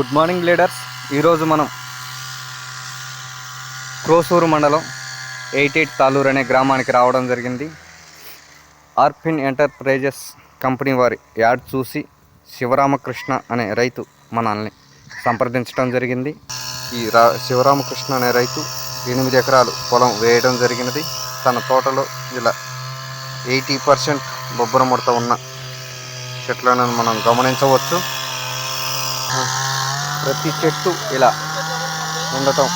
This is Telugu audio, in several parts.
Good morning leaders. ఈరోజు మనం క్రోసూరు మండలం ఎయిట్ ఎయిట్ తాలూరు అనే గ్రామానికి రావడం జరిగింది. ఆర్ఫిన్ ఎంటర్ప్రైజెస్ కంపెనీ వారి యాడ్ చూసి శివరామకృష్ణ అనే రైతు మనల్ని సంప్రదించడం జరిగింది. ఈ రా శివరామకృష్ణ అనే రైతు ఎనిమిది ఎకరాలు పొలం వేయడం జరిగినది. తన తోటలో ఇలా ఎయిటీ పర్సెంట్ బొబ్బర ముడత ఉన్న చెట్లను మనం గమనించవచ్చు. ప్రతి చెట్టు ఇలా ఉండటం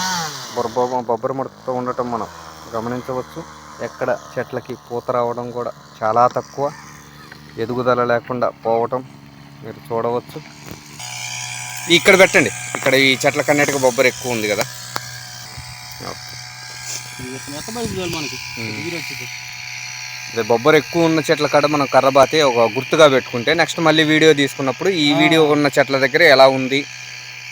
బొబ్బ బొబ్బరి ముడతతో ఉండటం మనం గమనించవచ్చు. ఎక్కడ చెట్లకి పూత రావడం కూడా చాలా తక్కువ. ఎదుగుదల లేకుండా పోవటం మీరు చూడవచ్చు. ఇక్కడ పెట్టండి. ఇక్కడ ఈ చెట్ల కన్నిటికి బొబ్బరి ఎక్కువ ఉంది కదా. అదే బొబ్బరు ఎక్కువ ఉన్న చెట్ల కాడ మనం కర్రబాతి ఒక గుర్తుగా పెట్టుకుంటే నెక్స్ట్ మళ్ళీ వీడియో తీసుకున్నప్పుడు ఈ వీడియో ఉన్న చెట్ల దగ్గర ఎలా ఉంది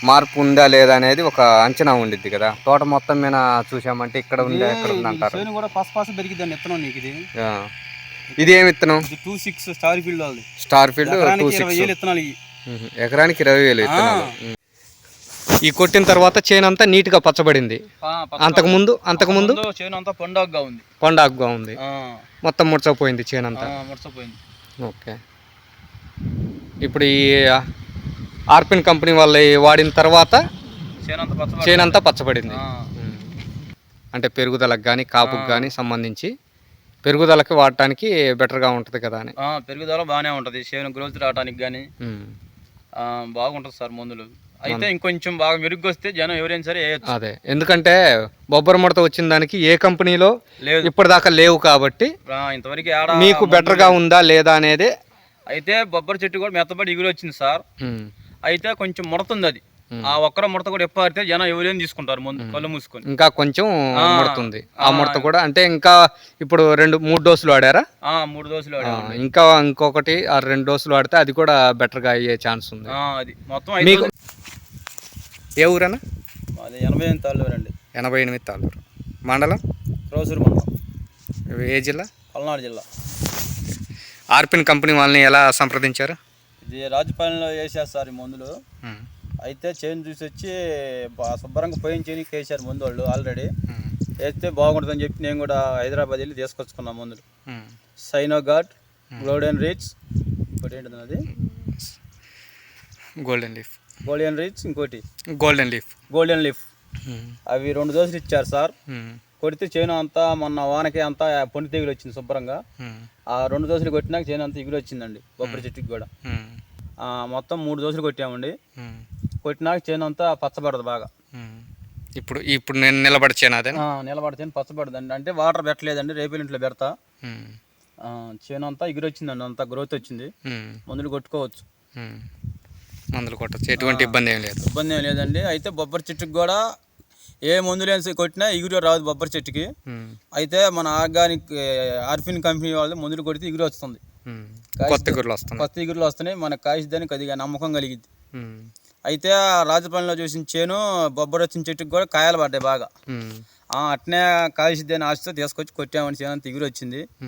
మార్పు ఉందా లేదా అనేది ఒక అంచనా ఉండిద్ది కదా. తోట మొత్తం మీద చూసామంటే ఇక్కడ ఉంది అక్కడ ఉంది అంటారు. చేను కూడా ఫస్ట్ ఫస్ట్ పెరిగిద్దాన్ని ఇత్తనం నీకు ఇది. ఆ. ఇది ఏమి విత్తనం ఇది టూ సిక్స్ స్టార్ ఫీల్డ్ వాళ్ళది. స్టార్ ఫీల్డ్ టూ ఎకరానికి ఇరవై సిక్స్ ఇవి. ఎకరానికి ఇరవై వేలు విత్తనాలు. ఈ కొట్టిన తర్వాత చేను అంతా నీట్గా పచ్చబడింది. అంతకుముందు అంతకుముందు ముందు చేను అంతా పండుగగా ఉంది. కొండాకుగా ఉంది. ఆ, మొత్తం ముడచపోయింది చేను అంతా. ముడసపోయింది ఓకే. ఇప్పుడు ఈ ఆర్పిన్ కంపెనీ వాళ్ళు వాడిన తర్వాత చేను అంతా పచ్చ చేను అంతా పచ్చబడింది. అంటే పెరుగుదలకు కానీ కాపుకి కానీ సంబంధించి పెరుగుదలకి వాడటానికి బెటర్గా ఉంటుంది కదా అని. పెరుగుదల బాగానే ఉంటది. చేను గ్రోత్ రావడానికి కానీ. బాగుంటది సార్ మందులు. అయితే ఇంకొంచెం బాగా మెరుగ్గా వస్తే జనం ఎవరైనా సరే అదే. ఎందుకంటే బొబ్బర ముడత వచ్చిన దానికి ఏ కంపెనీలో లేదు. ఇప్పటిదాకా లేవు కాబట్టి ఇంతవరకు మీకు బెటర్గా ఉందా లేదా అనేది అయితే బొబ్బరి చెట్టు కూడా మెత్తబడి ఎగురు వచ్చింది సార్. అయితే కొంచెం ముడతుంది అది. ఆ ఒక్కర ముడత కూడా ఎప్పారితే జనం ఎవరైనా తీసుకుంటారు ముందు కళ్ళు మూసుకొని. ఇంకా కొంచెం ఆ, ముడుతుంది. ఆ. ముడత కూడా అంటే ఇంకా ఇప్పుడు రెండు మూడు డోసులు వాడారా ఆ మూడు దోశలు ఆ, ఇంకా ఇంకొకటి ఆ రెండు డోసులు వాడితే అది కూడా బెటర్గా అయ్యే ఛాన్స్ ఉంది. అది. మొత్తం ఐదు మీకు ఏ ఊరన్నా? అది ఎనభై ఎనిమిది తాళ్ళు రండి ఎనభై ఎనిమిది తాలూరు మండలం? క్రోసూరు మండలం. ఏ జిల్లా? పల్నాడు జిల్లా. ఆర్పిన్ కంపెనీ వాళ్ళని ఎలా సంప్రదించారు? రాజపాలెంలో వేసేస్తారు ఈ మందులు. అయితే చేను చూసి వచ్చి శుభ్రంగా పోయిన చేనికి వేసారు మందు వాళ్ళు ఆల్రెడీ. వేస్తే బాగుంటుందని చెప్పి నేను కూడా హైదరాబాద్ వెళ్ళి తీసుకొచ్చుకున్నా మందులు. సైనోగాట్ గ్లోడెన్ రీచ్ ఇంకోటి ఏంటది అది గోల్డెన్ లీఫ్. గోల్డెన్ రీచ్ ఇంకోటి. Golden leaf. Golden leaf. అవి రెండు దోశలు ఇచ్చారు సార్. కొడితే చేను అంతా మొన్న వానకి అంతా పొండి తెగులు వచ్చింది శుభ్రంగా. ఆ రెండు దోశలు కొట్టినాక చేను అంతా ఎగురు వచ్చిందండి కొబ్బరి చెట్టుకి కూడా. మొత్తం మూడు దోశలు కొట్టామండి. కొట్టినాక చేను అంతా పచ్చబడదు బాగా. ఇప్పుడు ఇప్పుడు నేను నిలబడిచాను అదే ఆ, నిలబడి చేను పచ్చబడదండి. అంటే వాటర్ పెట్టలేదండి రేపు ఇంట్లో పెడతా. చేను అంతా ఎగురు వచ్చిందండి అంతా గ్రోత్ వచ్చింది. మందులు కొట్టుకోవచ్చు. మందులు కొట్టచ్చు. ఎటువంటి ఇబ్బంది ఏం లేదు. ఇబ్బంది ఏం లేదండి. అయితే బొబ్బరి చెట్టుకి కూడా ఏ మందులు వేసి కొట్టినా ఎగురు రాదు బొబ్బరి చెట్టుకి. అయితే మన ఆర్గానిక్ ఆర్ఫిన్ కంపెనీ వాళ్ళు మందులు కొడితే ఎగురు వస్తుంది. కొత్త గుర్రలు వస్తున్నాయి. కొత్త వస్తున్నాయి. మనకు కాసిదానికి కొద్దిగా నమ్మకం కలిగింది. అయితే ఆ రాజపల్లిలో చూసిన చేను బొబ్బరి వచ్చిన చెట్టుకి కూడా కాయలు పడ్డాయి బాగా. అట్నే కాసిద్దని ఆశతో తీసుకొచ్చి కొట్టామని చేను అంత ఎగురు వచ్చింది